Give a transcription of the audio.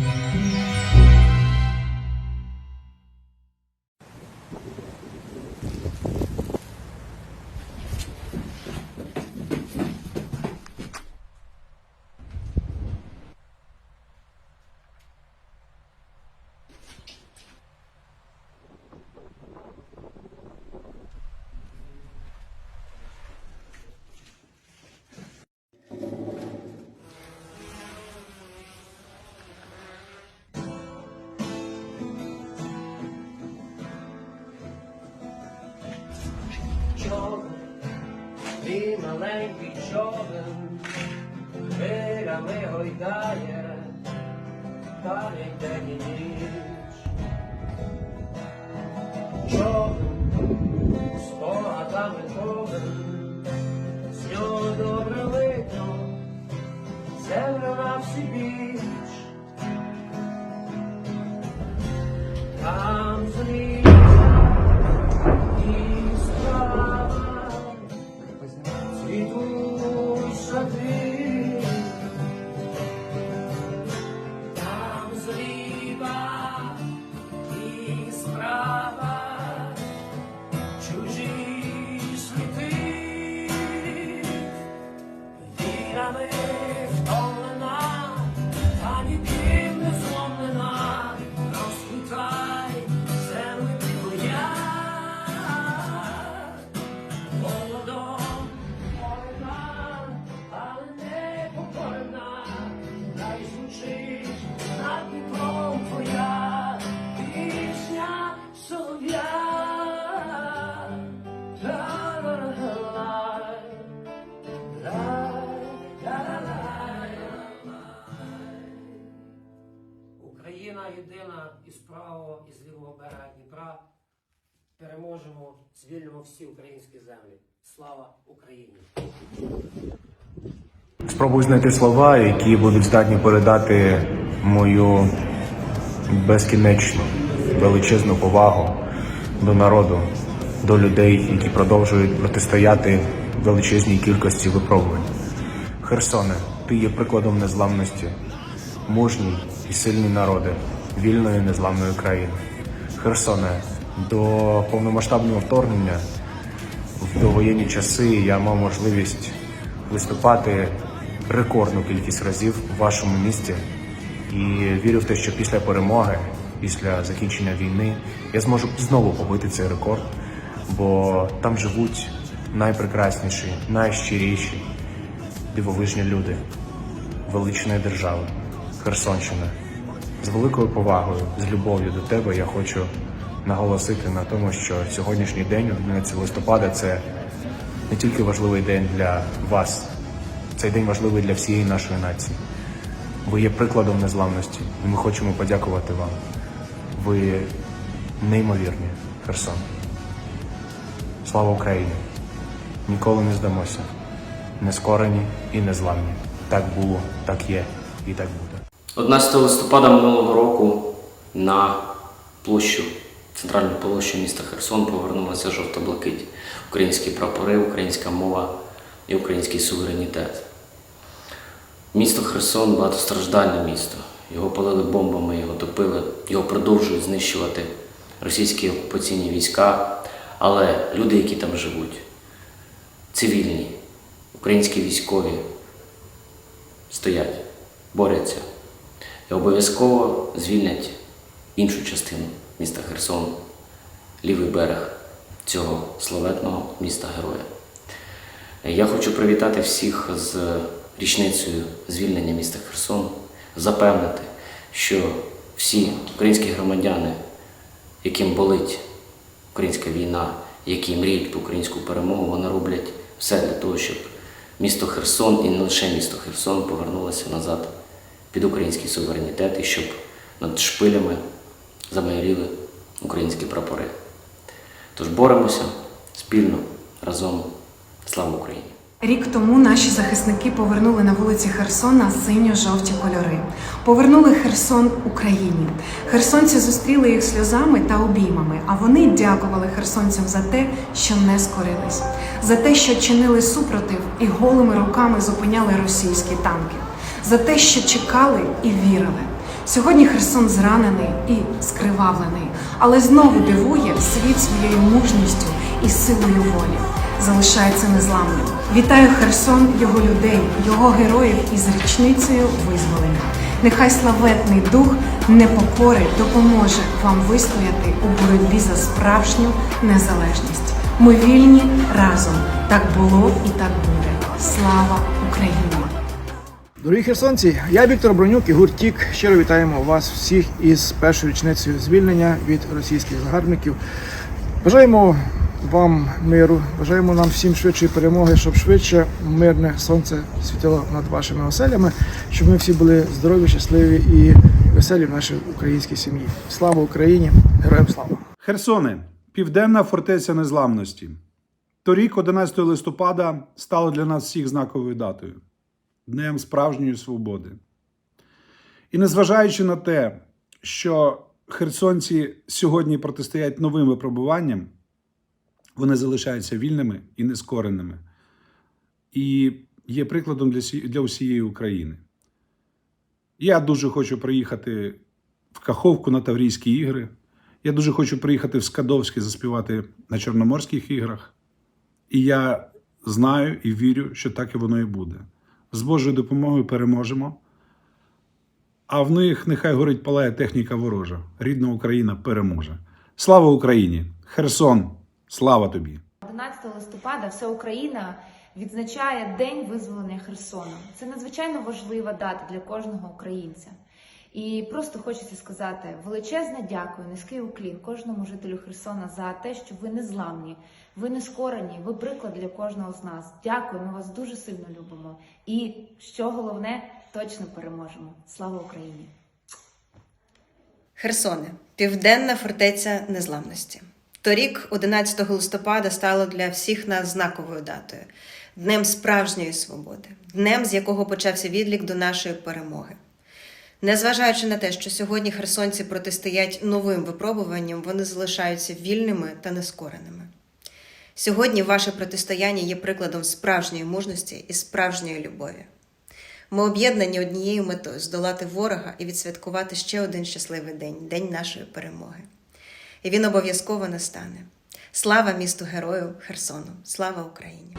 човен, маленький човен, хвилями гойдає, палять день ні ніч. Із правого і з лівого берега Дніпра. Переможемо, звільнимо всі українські землі. Слава Україні! Спробую знайти слова, які будуть здатні передати мою безкінечну величезну повагу до народу, до людей, які продовжують протистояти величезній кількості випробувань. Херсоне, ти є прикладом незламності, мужній і сильні народи вільної незламної країни. Херсоне, до повномасштабного вторгнення в довоєнні часи я мав можливість виступати рекордну кількість разів в вашому місті і вірю в те, що після перемоги, після закінчення війни, я зможу знову побити цей рекорд, бо там живуть найпрекрасніші, найщиріші, дивовижні люди величної держави, Херсонщина. З великою повагою, з любов'ю до тебе я хочу наголосити на тому, що сьогоднішній день, 11 листопада, це не тільки важливий день для вас, цей день важливий для всієї нашої нації. Ви є прикладом незламності, і ми хочемо подякувати вам. Ви неймовірні, Херсон. Слава Україні! Ніколи не здамося. Не скорені і незламні. Так було, так є і так буде. 11 листопада минулого року на площу, центральну площу міста Херсон повернулася жовта блакить, українські прапори, українська мова і український суверенітет. Місто Херсон багатостраждальне місто. Його палили бомбами, його топили, його продовжують знищувати російські окупаційні війська. Але люди, які там живуть, цивільні, українські військові, стоять, борються і обов'язково звільнять іншу частину міста Херсон, лівий берег цього славетного міста Героя. Я хочу привітати всіх з річницею звільнення міста Херсон, запевнити, що всі українські громадяни, яким болить українська війна, які мріють про українську перемогу, вони роблять все для того, щоб місто Херсон і не лише місто Херсон повернулося назад під український суверенітет і щоб над шпилями замайоріли українські прапори. Тож боремося спільно, разом. Слава Україні! Рік тому наші захисники повернули на вулиці Херсона синьо-жовті кольори. Повернули Херсон Україні. Херсонці зустріли їх сльозами та обіймами, а вони дякували херсонцям за те, що не скорились, за те, що чинили супротив і голими руками зупиняли російські танки, за те, що чекали і вірили. Сьогодні Херсон зранений і скривавлений, але знову дивує світ своєю мужністю і силою волі. Залишається незламним. Вітаю Херсон, його людей, його героїв із річницею визволення. Нехай славетний дух непокори допоможе вам вистояти у боротьбі за справжню незалежність. Ми вільні разом. Так було і так буде. Слава Україні! Дорогі херсонці, я Віктор Бронюк і гурт Тік. Щиро вітаємо вас всіх із першою річницею звільнення від російських загарбників. Бажаємо вам миру, бажаємо нам всім швидшої перемоги, щоб швидше мирне сонце світило над вашими оселями, щоб ми всі були здорові, щасливі і веселі в нашій українській сім'ї. Слава Україні! Героям слава! Херсоне, південна фортеця незламності. Торік, 11 листопада, стало для нас всіх знаковою датою Днем справжньої свободи. І незважаючи на те, що херсонці сьогодні протистоять новим випробуванням, вони залишаються вільними і нескореними. І є прикладом для, для усієї України. Я дуже хочу приїхати в Каховку на Таврійські ігри. Я дуже хочу приїхати в Скадовське заспівати на Чорноморських іграх. І я знаю і вірю, що так і воно і буде. З Божою допомогою переможемо. А в них нехай горить палає техніка ворожа. Рідна Україна переможе. Слава Україні! Херсон! Слава тобі! 11 листопада вся Україна відзначає День визволення Херсона. Це надзвичайно важлива дата для кожного українця. І просто хочеться сказати величезне дякую, низький уклін кожному жителю Херсона за те, що ви не зламні, ви не скорені, ви приклад для кожного з нас. Дякую, ми вас дуже сильно любимо. І що головне, точно переможемо. Слава Україні! Херсоне, південна фортеця незламності. Торік, 11 листопада, стало для всіх нас знаковою датою, днем справжньої свободи, днем, з якого почався відлік до нашої перемоги. Незважаючи на те, що сьогодні херсонці протистоять новим випробуванням, вони залишаються вільними та нескореними. Сьогодні ваше протистояння є прикладом справжньої мужності і справжньої любові. Ми об'єднані однією метою здолати ворога і відсвяткувати ще один щасливий день день нашої перемоги. І він обов'язково настане. Слава місту герою Херсону! Слава Україні!